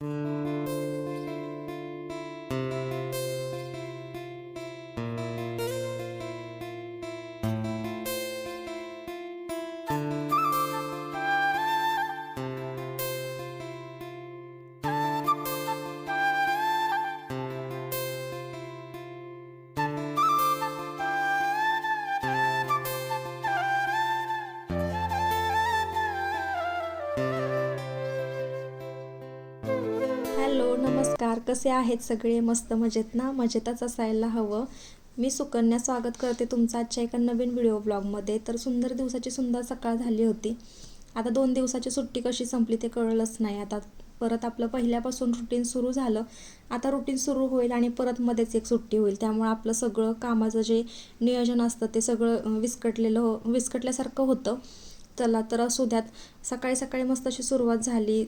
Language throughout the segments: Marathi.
Música नमस्कार कसे आहेत सगळे? मस्त मजेत ना? मजेतच असायला हवं. मी सुकन्या स्वागत करते तुमचं आजच्या एका नवीन व्हिडिओ ब्लॉगमध्ये तर सुंदर दिवसाची सुंदर सकाळ झाली होती. आता दोन दिवसाची सुट्टी कशी संपली ते कळलंच नाही. आता परत आपलं पहिल्यापासून रुटीन सुरू झालं. आता रुटीन सुरू होईल आणि परत मध्येच एक सुट्टी होईल. त्यामुळे आपलं सगळं कामाचं जे नियोजन असतं ते सगळं विस्कटलेलं हो विस्कटल्यासारखं होतं. चला तर असू द्यात. सकाळी सकाळी मस्त अशी सुरुवात झाली.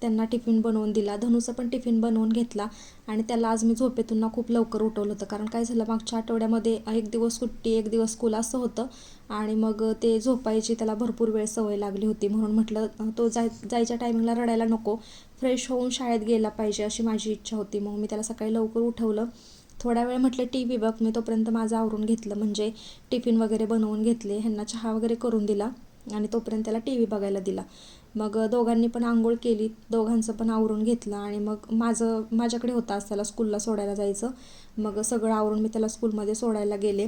त्यांना टिफिन बनवून दिला. धनुचा पण टिफिन बनवून घेतला. आणि त्याला आज मी झोपेतून ना खूप लवकर उठवलं होतं. कारण काय झालं मागच्या आठवड्यामध्ये एक दिवस सुट्टी एक दिवस स्कूल असं होतं. आणि मग ते झोपायची त्याला भरपूर वेळ सवय लागली होती. म्हणून म्हटलं तो जाय जायच्या टायमिंगला रडायला नको. फ्रेश होऊन शाळेत गेला पाहिजे अशी माझी इच्छा होती. मग मी त्याला सकाळी लवकर उठवलं. थोडा वेळ म्हटलं टी व्ही बघ. मी तोपर्यंत माझं आवरून घेतलं. म्हणजे टिफिन वगैरे बनवून घेतले. ह्यांना चहा वगैरे करून दिला. आणि तोपर्यंत त्याला टी व्ही बघायला दिला. मग दोघांनी पण आंघोळ केली. दोघांचं पण आवरून घेतलं आणि मग माझं माझ्याकडे होतं आज त्याला स्कूलला सोडायला जायचं. मग सगळं आवरून मी त्याला स्कूलमध्ये सोडायला गेले.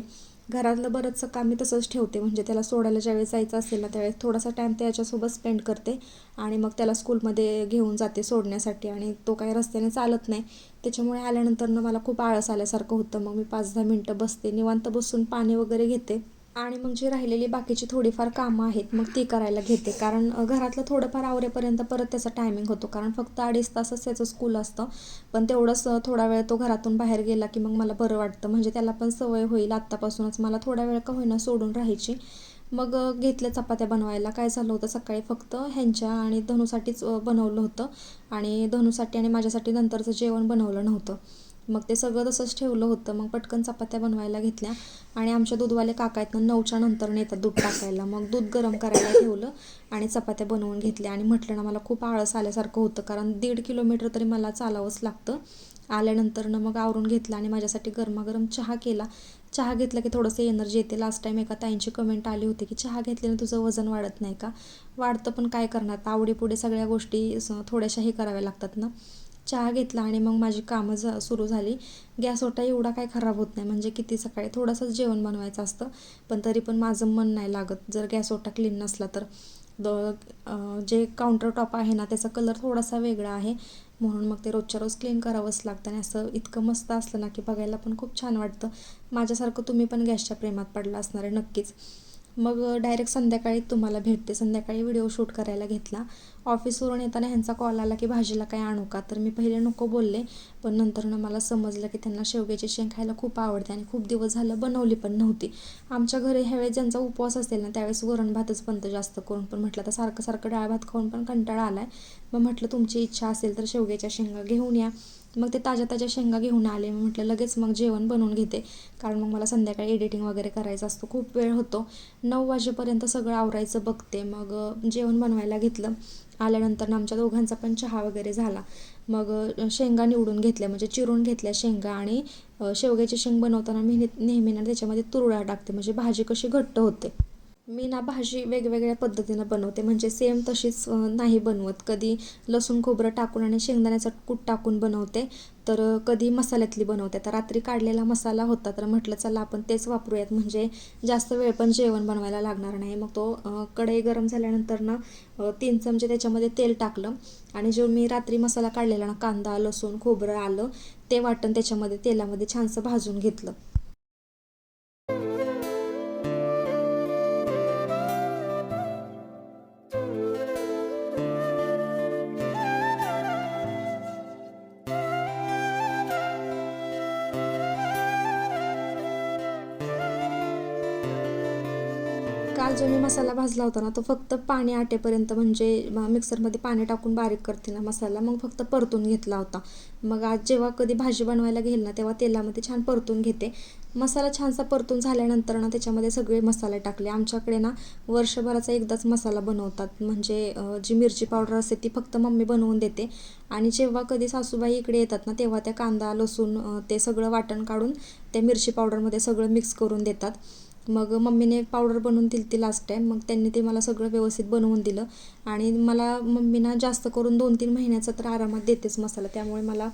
घरातलं बरंचसं काम मी तसंच ठेवते. म्हणजे त्याला सोडायला ज्यावेळेस जायचं असेल ना त्यावेळेस थोडासा टाईम त्याच्यासोबत स्पेंड करते आणि मग त्याला स्कूलमध्ये घेऊन जाते सोडण्यासाठी. आणि तो काही रस्त्याने चालत नाही. त्याच्यामुळे आल्यानंतरनं मला खूप आळस आल्यासारखं होतं. मग मी पाच दहा मिनटं बसते. निवांत बसून पाणी वगैरे घेते. आणि मग जी राहिलेली बाकीची थोडीफार कामं आहेत मग ती करायला घेते. कारण घरातलं थोडंफार आवरेपर्यंत परत त्याचा टायमिंग होतो. कारण फक्त अडीच तासच त्याचं स्कूल असतं. पण तेवढंच थोडा वेळ तो घरातून बाहेर गेला की मग मला बरं वाटतं. म्हणजे त्याला पण सवय होईल आत्तापासूनच. मला थोडा वेळ का होईना सोडून राहायची. मग घेतल्या चपात्या बनवायला. काय झालं होतं सकाळी फक्त ह्यांच्या आणि धनूसाठीच बनवलं होतं. आणि धनूसाठी आणि माझ्यासाठी नंतरचं जेवण बनवलं नव्हतं. मग ते सगळं तसंच ठेवलं होतं. मग पटकन चपात्या बनवायला घेतल्या. आणि आमच्या दूधवाले काका आहेत ना नऊच्या नंतर नेतात दूध टाकायला. मग दूध गरम करायला ठेवलं आणि चपात्या बनवून घेतल्या. आणि म्हटलं ना मला खूप आळस आल्यासारखं होतं. कारण दीड किलोमीटर तरी मला चालावंच लागतं. आल्यानंतरनं मग आवरून घेतलं आणि माझ्यासाठी गरमागरम चहा केला. चहा घेतला की थोडंसं एनर्जी येते. लास्ट टाईम एका ताईंची कमेंट आली होती की चहा घेतल्याने तुझं वजन वाढत नाही का? वाढतं पण काय करणार? आवडीपुढे सगळ्या गोष्टी थोड्याशा हे कराव्या लागतात ना. चहा घेतला आणि मग माझी कामं ज सुरू झाली. गॅस ओटा एवढा काय खराब होत नाही. म्हणजे किती सकाळी थोडंसंच जेवण बनवायचं असतं. पण तरी पण माझं मन नाही लागत. जर गॅस ओटा क्लीन नसला तर. द जे काउंटर टॉप आहे ना त्याचा कलर थोडासा वेगळा आहे. म्हणून मग ते रोजच्या रोज क्लीन करावंच लागतं. आणि असं इतकं मस्त असलं ना की बघायला पण खूप छान वाटतं. माझ्यासारखं तुम्ही पण गॅसच्या प्रेमात पडला असणार आहे नक्कीच. मग डायरेक्ट संध्याकाळी तुम्हाला भेटते. संध्याकाळी व्हिडिओ शूट करायला घेतला. ऑफिसवरून येताना ह्यांचा कॉल आला की भाजीला काय आणू का? तर मी पहिले नको बोलले पण नंतरनं मला समजलं की त्यांना शेवग्याची शेंग खायला खूप आवडते आणि खूप दिवस झालं बनवली पण नव्हती. आमच्या घरी ह्यावेळेस ज्यांचा उपवास असेल ना त्यावेळेस वरण भातच बनतं जास्त करून. पण म्हटलं तर सारखं सारखं डाळ भात खाऊन पण कंटाळा आला आहे मग म्हटलं तुमची इच्छा असेल तर शेवग्याच्या शेंगा घेऊन या. मग ते ताज्या ताज्या शेंगा घेऊन आले. मग म्हटलं लगेच मग जेवण बनवून घेते. कारण मग मला संध्याकाळी एडिटिंग वगैरे करायचं असतो. खूप वेळ होतो. नऊ वाजेपर्यंत सगळं आवरायचं बघते. मग जेवण बनवायला घेतलं. आल्यानंतर आमच्या दोघांचा पण चहा वगैरे झाला. मग शेंगा निवडून घेतल्या. म्हणजे चिरून घेतल्या शेंगा आणि शेवग्याची शेंग बनवताना मी नेहमी ना त्याच्यामध्ये तुरडा टाकते. म्हणजे भाजी कशी घट्ट होते. मी ना भाजी वेगवेगळ्या पद्धतीनं बनवते. म्हणजे सेम तशीच नाही बनवत. कधी लसूण खोबरं टाकून आणि शेंगदाण्याचा कूट टाकून बनवते. तर कधी मसाल्यातली बनवते. तर रात्री काढलेला मसाला होता तर म्हटलं चला आपण तेच वापरूयात. म्हणजे जास्त वेळ पण जेवण बनवायला लागणार नाही. मग तो कढई गरम झाल्यानंतर ना तीन चमचे त्याच्यामध्ये तेल टाकलं. आणि जो मी रात्री मसाला काढलेला ना कांदा लसूण खोबरं आलं ते वाटण त्याच्यामध्ये तेलामध्ये छानसं भाजून घेतलं. काल जो मी मसाला भाजला होता ना तो फक्त पाणी आटेपर्यंत म्हणजे म- मिक्सरमध्ये पाणी टाकून बारीक करते ना मसाला मग फक्त परतून घेतला होता. मग आज जेव्हा कधी भाजी बनवायला घेईल ना तेव्हा तेलामध्ये छान परतून घेते. मसाला छानसा परतून झाल्यानंतर ना त्याच्यामध्ये सगळे मसाले टाकले. आमच्याकडे ना वर्षभराचा एकदाच मसाला बनवतात. म्हणजे जी मिरची पावडर असते ती फक्त मम्मी बनवून देते. आणि जेव्हा कधी सासूबाई इकडे येतात ना तेव्हा त्या कांदा लसूण ते सगळं वाटण काढून त्या मिरची पावडरमध्ये सगळं मिक्स करून देतात. मग मम्मीने पावडर बनवून दिली ती लास्ट टाईम मग त्यांनी ते मला सगळं व्यवस्थित बनवून दिलं. आणि मला मम्मीना जास्त करून दोन तीन महिन्याचा तर आरामात देतेच मसाला. त्यामुळे मला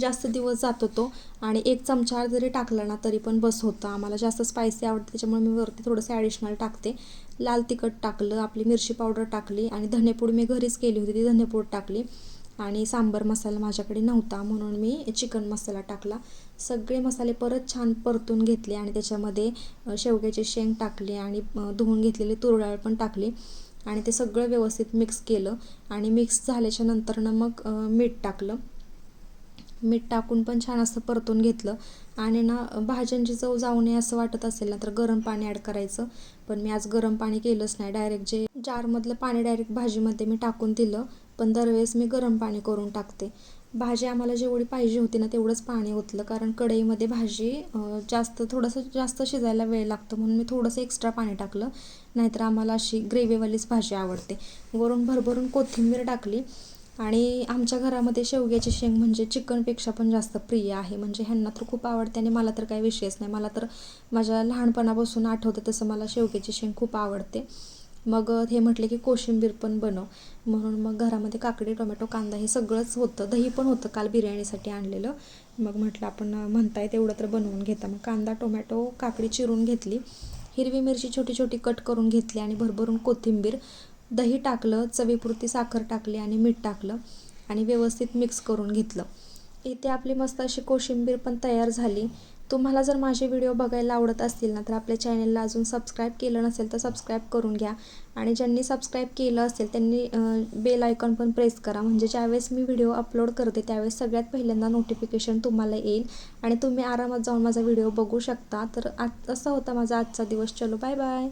जास्त दिवस जात होतो. आणि एक चमचा जरी टाकला ना तरी पण बस होतं. आम्हाला जास्त स्पायसी आवडते त्याच्यामुळे मी वरती थोडंसं ॲडिशनल टाकते. लाल तिखट टाकलं आपली मिरची पावडर टाकली आणि धनेपूड मी घरीच केली होती ती धनेपूड टाकली. आणि सांबर मसाला माझ्याकडे नव्हता म्हणून मी चिकन मसाला टाकला. सगळे मसाले परत छान परतून घेतले आणि त्याच्यामध्ये शेवग्याचे शेवग्याची शेंग टाकली आणि धुवून घेतलेली तुरडाळ पण टाकली. आणि ते सगळं व्यवस्थित मिक्स केलं आणि मिक्स झाल्याच्या नंतरनं मग मीठ टाकलं. मीठ टाकून पण छान असं परतून घेतलं. आणि ना भाज्यांची चव जाऊ नये असं वाटत असेल ना तर गरम पाणी ॲड करायचं. पण मी आज गरम पाणी केलंच नाही. डायरेक्ट जे जारमधलं पाणी डायरेक्ट भाजीमध्ये मी टाकून दिलं. पण दरवेळेस मी गरम पाणी करून टाकते. भाजी आम्हाला जेवढी पाहिजे होती ना तेवढंच पाणी ओतलं. कारण कढईमध्ये भाजी जास्त थोडंसं जास्त शिजायला वेळ लागतो म्हणून मी थोडंसं एक्स्ट्रा पाणी टाकलं. नाहीतर आम्हाला अशी ग्रेव्हीवालीच भाजी आवडते. वरून भरभरून कोथिंबीर टाकली. आणि आमच्या घरामध्ये शेवग्याची शेंग म्हणजे चिकनपेक्षा पण जास्त प्रिय आहे. म्हणजे ह्यांना तर खूप आवडते आणि मला तर काही विषयच नाही. मला तर माझ्या लहानपणापासून आठवतं तसं मला शेवग्याची शेंग खूप आवडते. मग हे म्हटले की कोशिंबीर पण बनव. म्हणून मग घरामध्ये काकडी टोमॅटो कांदा हे सगळंच होतं. दही पण होतं काल बिर्याणीसाठी आणलेलं. मग म्हटलं आपण म्हणताय तेवढं तर बनवून घेता. मग कांदा टोमॅटो काकडी चिरून घेतली. हिरवी मिरची छोटी छोटी कट करून घेतली आणि भरभरून कोथिंबीर दही टाकलं चवीपुरती साखर टाकली आणि मीठ टाकलं आणि व्यवस्थित मिक्स करून घेतलं. इथे आपली मस्त अशी कोशिंबीर पण तयार झाली. तुम्हाला जर माझे व्हिडिओ बघायला आवडत असतील ना तर आपल्या चॅनलला अजून सबस्क्राईब केलं नसेल तर सबस्क्राईब करून घ्या. आणि ज्यांनी सबस्क्राईब केलं असेल त्यांनी बेल आयकॉन पण प्रेस करा. म्हणजे ज्यावेळेस मी व्हिडिओ अपलोड करते त्यावेळेस सगळ्यात पहिल्यांदा नोटिफिकेशन तुम्हाला येईल. आणि तुम्ही आरामात जाऊन माझा व्हिडिओ बघू शकता. तर आज असा होता माझा आजचा दिवस. चलो बाय बाय